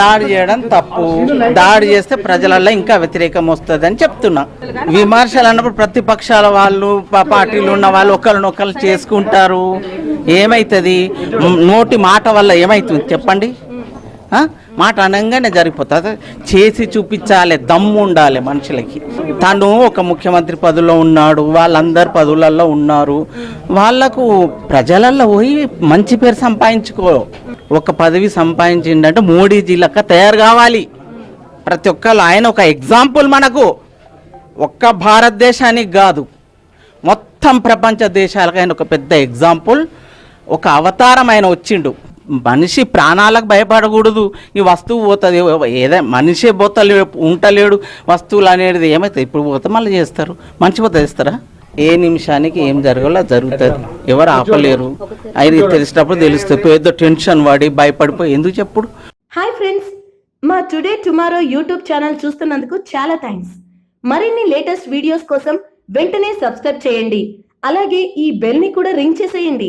దాడి చేయడం తప్పు. దాడి చేస్తే ప్రజలలో ఇంకా వ్యతిరేకం వస్తుంది అని చెప్తున్నా. విమర్శలు అన్నప్పుడు ప్రతిపక్షాల వాళ్ళు పార్టీలు ఉన్న వాళ్ళు ఒకరినొకరు చేసుకుంటారు. ఏమవుతుంది నోటి మాట వల్ల ఏమవుతుంది చెప్పండి. మాట అనగానే జరిగిపోతుంది. చేసి చూపించాలి దమ్ము ఉండాలి మనుషులకి. తను ఒక ముఖ్యమంత్రి పదవిలో ఉన్నాడు వాళ్ళందరు పదవులలో ఉన్నారు. వాళ్ళకు ప్రజలలో పోయి మంచి పేరు సంపాదించుకో. ఒక పదవి సంపాదించిందంటే మోడీజీ లెక్క తయారు కావాలి. ప్రతి ఒక్కరు ఆయన ఒక ఎగ్జాంపుల్ మనకు. ఒక్క భారతదేశానికి కాదు. మొత్తం ప్రపంచ దేశాలకు ఆయన ఒక పెద్ద ఎగ్జాంపుల్. ఒక అవతారం ఆయన వచ్చిండు. మనిషి ప్రాణాలకు భయపడకూడదు. ఈ వస్తువు పోతుంది. ఏదో మనిషే పోతలే ఉంటలేడు. వస్తువులు అనేది ఏమైతే ఇప్పుడు పోతే మళ్ళీ చేస్తారు. మంచి పోతే చేస్తారా? ఏ నిమిషానికి ఏం జరగాలో జరుగుతుంది. ఎవరు ఆపలేరు. అది తెలిసినప్పుడు తెలుస్తుంది. ఏదో టెన్షన్ పడి భయపడిపోయి ఎందుకు చెప్పుడు? Hi friends. మా టుడే టుమారో యూట్యూబ్ ఛానల్ చూస్తున్నందుకు చాలా థ్యాంక్స్. మరిన్ని లేటెస్ట్ వీడియోస్ కోసం వెంటనే సబ్స్క్రైబ్ చేయండి. అలాగే ఈ బెల్ని కూడా రింగ్ చేసేయండి.